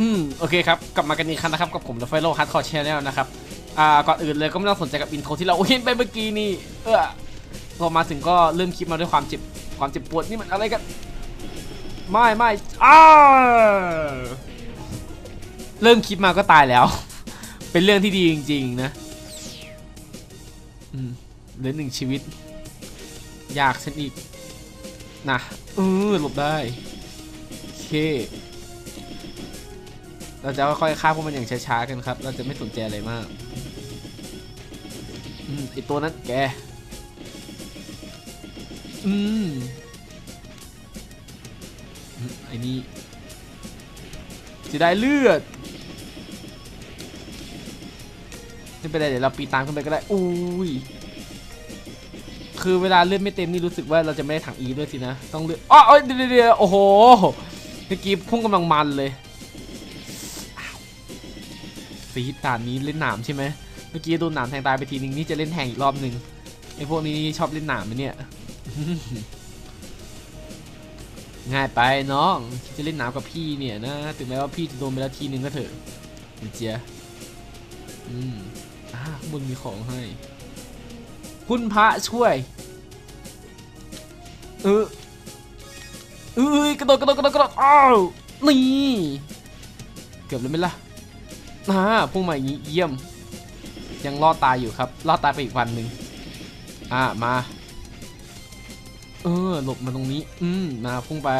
อืมโอเคครับ กลับมากันอีกครั้งนะครับ กับผม The f i l o Hardcore Channel นะครับ อ่า ก่อนอื่นเลยก็ไม่ต้องสนใจกับอินโทรที่เราเห็นไปเมื่อกี้นี่เออพอมาถึงก็เริ่มคลิปมาด้วยความเจ็บความเจ็บปวดนี่มันอะไรกัน ไม่ไม่อ้าเริ่มคลิปมาก็ตายแล้ว เป็นเรื่องที่ดีจริง ๆ นะอืมเหลือหนึ่งชีวิต ยากฉันอีกนะเออหลบได้โอเค เราจะค่อยๆฆ่าพวกมันอย่างช้าๆกันครับ เราจะไม่สนใจอะไรมากอืมไอตัวนั้นแกอืมอืมไอ้นี่จะได้เลือดไม่เป็นไรเดี๋ยวเราปีตามขึ้นไปก็ได้อุ้ยคือเวลาเลือดไม่เต็มนี่รู้สึกว่าเราจะไม่ได้ถังอีด้วยสินะ ต้องเลือดอ๋อเอ้ยเดี๋ยวเดี๋ยวโอ้โหเมื่อกี้พุ่งกำลังมันเลย สีดด่านนี้เล่นหนามใช่ไหมเมื่อกี้โดนหนามแทงตายไปทีนึงนี่จะเล่นแทงอีกรอบหนึ่งไอพวกนี้ชอบเล่นหนามไหมเนี่ยง่ายไปน้องจะเล่นหนามกับพี่เนี่ยนะถึงแม้ว่าพี่จะโดนไปแล้วทีนึงก็เถอะเจียอืมอ่าข้างบนมีของให้ คุณพระช่วย เออเอ้ยกระโดดกระโดดกระโดดกระโดดอ้าวนี่เกือบเลยไหมล่ะ อ่าพุ่งมาอย่างนี้เยี่ยม ยังรอดตายอยู่ครับ รอดตายไปอีกวันหนึ่งอ่ามา เออหลบมาตรงนี้ อืมมาพุ่งไป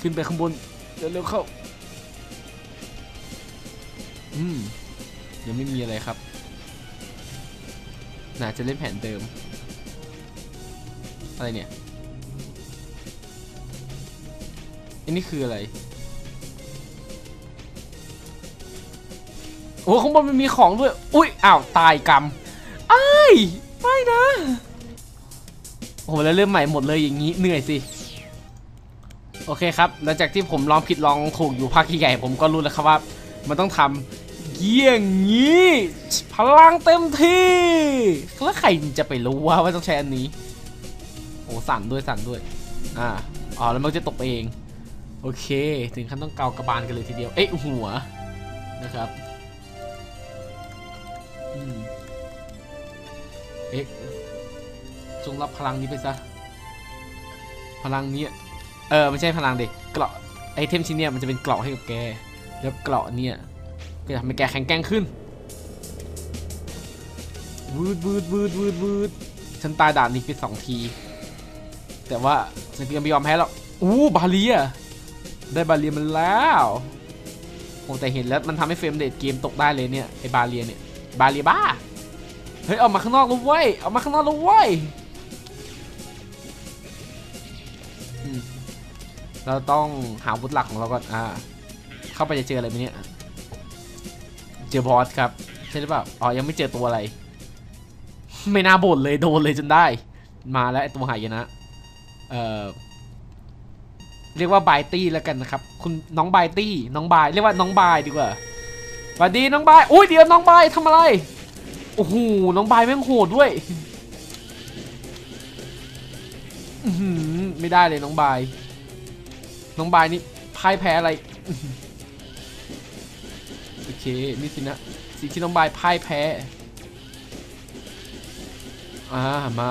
ขึ้นไปข้างบนเร็วๆเข้า อืมยังไม่มีอะไรครับ น่าจะเล่นแผนเดิม อะไรเนี่ยอันนี้คืออะไร โอ้ข้างบนมันมีของด้วย อุ้ยอ้าวตายกรรมไอ้ไม่นะ โอ้โหแล้วเริ่มใหม่หมดเลยอย่างนี้เหนื่อยสิโอเคครับหลังจากที่ผมลองผิดลองถูกอยู่ภาคใหญ่ผมก็รู้แล้วครับว่า มันต้องทำเยี่ยงนี้พลังเต็มที่แล้วใครจะไปรู้ว่าว่าต้องใช้อันนี้โอ้สั่นด้วยสั่นด้วยอ่าอ๋อแล้วมันจะตกเอง โอเค ถึงขั้นต้องเกากระบาลกันเลยทีเดียว เอ๊ะหัวนะครับ เอ๊ะจงรับพลังนี้ไปซะ พลังนี้ เออไม่ใช่พลังเด็กเกราะไอเทมชิ้นเนี้ยมันจะเป็นเกราะให้กับแก แล้วเกราะเนี่ยก็จะทำให้แกแข็งแกร่งขึ้นวืดวืดวืดวืดวืดฉันตายด่านนี้ไปสองที แต่ว่าฉันยังไม่ยอมแพ้หรอกอู้บาเลียได้บาเลียมันแล้วโอ้แต่เห็นแล้วมันทำให้เฟรมเรทเกมตกได้เลยเนี่ยไอบาเลียเนี่ยบาเลียบ้า เฮ้ยออกมาข้างนอกแล้วเว้ยออกมาข้างนอกแล้วเว้ยเราต้องหาวุธหลักของเราก่อน อ่า เข้าไปจะเจออะไรไหมเนี่ย เจอบอสครับ ใช่หรือเปล่า อ๋อ ยังไม่เจอตัวอะไร ไม่น่าบ่นเลย โดนเลยจนได้ มาแล้วไอตัวหายนะ เอ่อ เรียกว่าบายตี้แล้วกันนะครับ คุณน้องบายตี้ น้องบาย เรียกว่าน้องบายดีกว่าสวัสดีน้องบาย อุ้ยเดี๋ยวน้องบายทำอะไร โอ้โห น้องบายแม่งโหดด้วยไม่ได้เลยน้องบาย น้องบายนี่พ่ายแพ้อะไร โอเค นี่สินะสิ่งที่น้องบายพ่ายแพ้ อ่า มา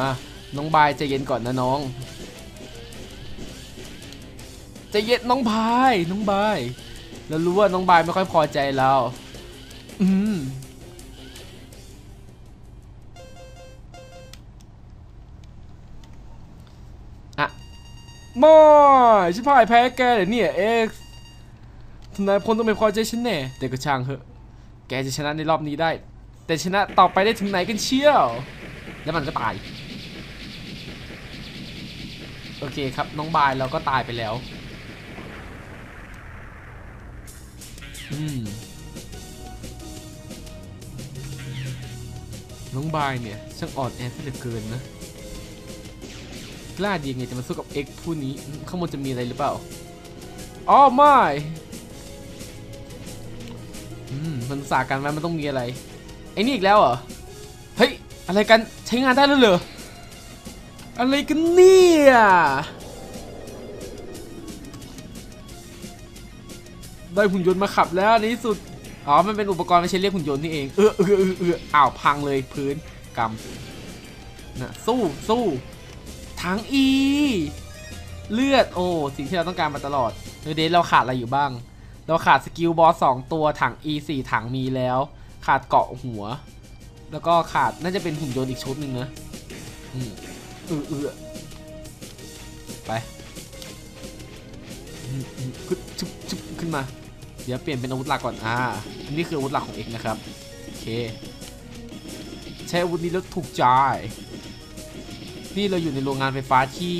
น้องบายใจเย็นก่อนนะน้องใจเย็นน้องบาย น้องบายเรารู้ว่าน้องบายไม่ค่อยพอใจเรา อืม ไม่ฉันพ่ายแพ้แกเลยเนี่ยเอ็กซ์ทนายพลต้องเป็นพอใจฉันแน่แต่ก็ช่างเหอะ แกจะชนะในรอบนี้ได้ แต่ชนะต่อไปได้ถึงไหนกันเชี่ยว แล้วมันก็ตาย โอเคครับน้องบายเราก็ตายไปแล้วอืมน้องบายเนี่ยช่างอ่อนแอซะเหลือเกินนะ กล้าดียังไงจะมาสู้กับ X ผู้นี้ข้างบนจะมีอะไรหรือเปล่าอ๋อไม่มันสากันไว้มันต้องมีอะไรไอ้นี่อีกแล้วเหรอเฮ้ยอะไรกันใช้งานได้แล้วเหรออะไรกันเนี่ยได้หุ่นยนต์มาขับแล้วในที่สุดอ๋อมันเป็นอุปกรณ์ไม่ใช่เรียกหุ่นยนต์นี่เองเออเออเออเอออ้าวพังเลยพื้นกำนะสู้สู้ ทางอีเลือด โอ้ สิ่งที่เราต้องการมาตลอดเดยวเราขาดอะไรอยู่บ้าง เราขาดสกิลบอสสองตัวถัง E 4ถังมีแล้ว ขาดเกาะหัว แล้วก็ขาดน่าจะเป็นหุ่นยนต์อีกชุดหนึ่งนะอืมเออเออไปขึ้นชุบชุบขึ้นมา เดี๋ยวเปลี่ยนเป็นอาวุธหลักก่อน อ่า อันนี้คืออาวุธหลักของเอกนะครับ โอเค ใช้อาวุธนี้แล้วถูกใจ นี่เราอยู่ในโรงงานไฟฟ้าที่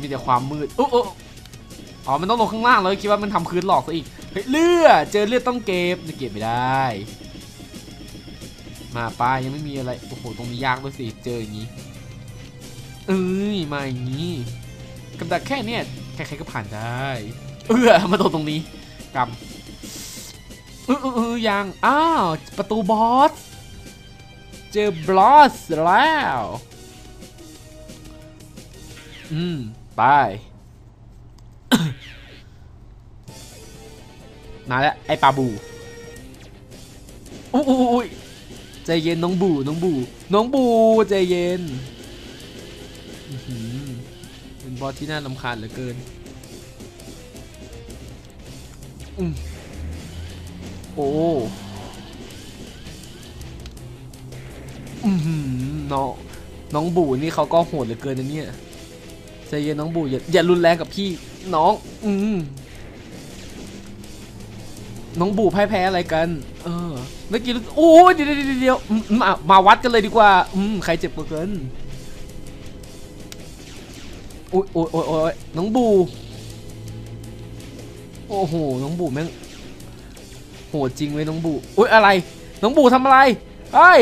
มีแต่ความมืดโอ้โอ้อ๋อ มันต้องลงข้างล่างเลยคิดว่ามันทำพื้นหลอกซะอีก เฮ้ยเลือดเจอเลือดต้องเก็บจะเก็บไม่ได้ มาป้ายังไม่มีอะไร โอ้โห ตรงนี้ยากด้วยสิ เจออย่างนี้ เอ้ย มาอย่างนี้ กับดักแค่เนี้ยใครๆก็ผ่านได้ เออมาโดนตรงนี้กำเออเออเออยัง อ้าว ประตูบอส เจอบลอสแล้ว อืม ไปมาแล้ว ไอ้ปลาบูอุ้ยอุ้ยใจเย็นน้องบู น้องบู น้องบู ใจเย็นเป็นบอสที่น่าลำคาญเหลือเกินอโอ้ อือหือน้องน้องบูนี่เขาก็โหดเหลือเกินนะเนี่ยใจเย็นน้องบูอย่าอย่ารุนแรงกับพี่น้อง อืมน้องบูพ่ายแพ้อะไรกัน เออเมื่อกี้รู้โอ้ยเดี๋ยวเดี๋ยวเดี๋ยวมามาวัดกันเลยดีกว่า อืมใครเจ็บกว่ากันโอ้ยโอ้ยโอ้ยโอ้ยน้องบู โอ้โห น้องบูแม่งโหดจริงเว้ยน้องบูอุ้ยอะไร น้องบูทำอะไร เฮ้ย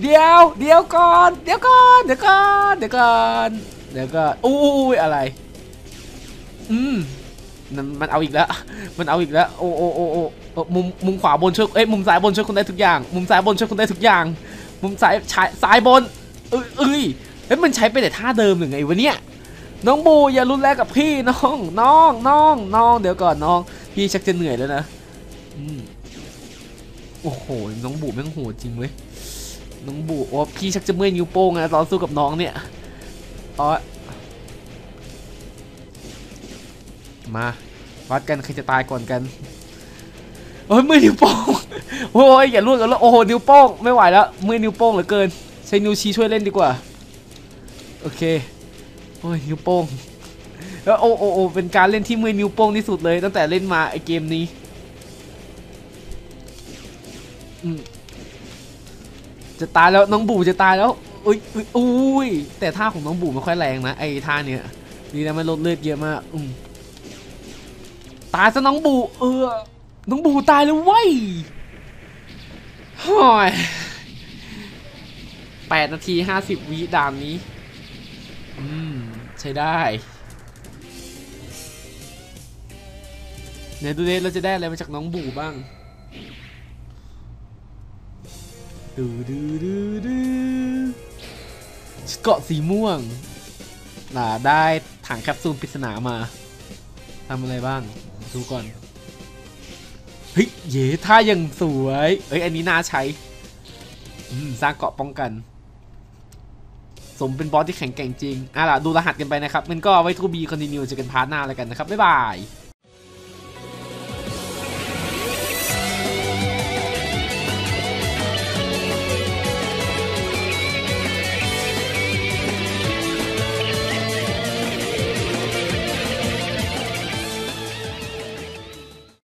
เดี๋ยวเดี๋ยวก่อนเดี๋ยวก่อนเดี๋ยวก่อนเดี๋ยวก่อนเดี๋ยวก่อนอุ้ยอะไรอืมมันมันเอาอีกแล้ว มันเอาอีกแล้ว โอ้โอ้โอ้โอ้มุมมุมขวาบนช่วยเอ้ยมุมซ้ายบนช่วยคุณได้ทุกอย่าง มุมซ้ายบนช่วยคุณได้ทุกอย่าง มุมซ้ายซ้ายซ้ายบน เอ้ยเอ้ยเฮ้ยมันใช้ไปแต่ท่าเดิมหรือไงวะเนี่ยน้องบูอย่ารุนแรงกับพี่น้องน้องน้องน้องเดี๋ยวก่อนน้อง พี่ชักจะเหนื่อยแล้วนะอืม โอ้โห น้องบูแม่งโหดจริงเว้ย น้องบูโอ้พี่ชักจะเมื่อยนิ้วโป้งนะตอนสู้กับน้องเนี่ยอ๋อมาวัดกันใครจะตายก่อนกันโอ้ยมือนิ้วโป้งโอ้ยอย่าล่วงกันแล้วโอ้โหนิ้วโป้งไม่ไหวแล้วมือนิ้วโป้งเหลือเกิน ใช้นิ้วชี้ช่วยเล่นดีกว่า โอเคโอ้ยนิ้วโป้งแล้วโอ้โอ้โอ้เป็นการเล่นที่มือนิ้วโป้งที่สุดเลย ตั้งแต่เล่นมาไอเกมนี้ จะตายแล้วน้องบูจะตายแล้วอุ้ยอุ้ยอุ้ยแต่ท่าของน้องบูไม่ค่อยแรงนะไอ้ท่าเนี้ยนี่นะมันลดเลือดเยอะมากอืมตายซะน้องบู เออ น้องบูตายแล้วเว้ยฮ้อยแปดนาทีห้าสิบวิด่านนี้ อืม ใช้ได้ไหนดูดิเราจะได้อะไรมาจากน้องบูบ้าง ดูดูดูดูเกาะสีม่วงน่าได้ถังแคปซูลปริศนามาทำอะไรบ้าง ดูก่อน เฮ้ย เย่ท่ายังสวย เอ้ย อันนี้น่าใช้สร้างเกาะป้องกัน สมเป็นบอสที่แข็งแกร่งจริง อะล่ะ ดูรหัสกันไปนะครับ มันก็ไว้ทูบีคอนติเนียเจอกันพาร์ทหน้าแล้วกันนะครับ บ๊ายบาย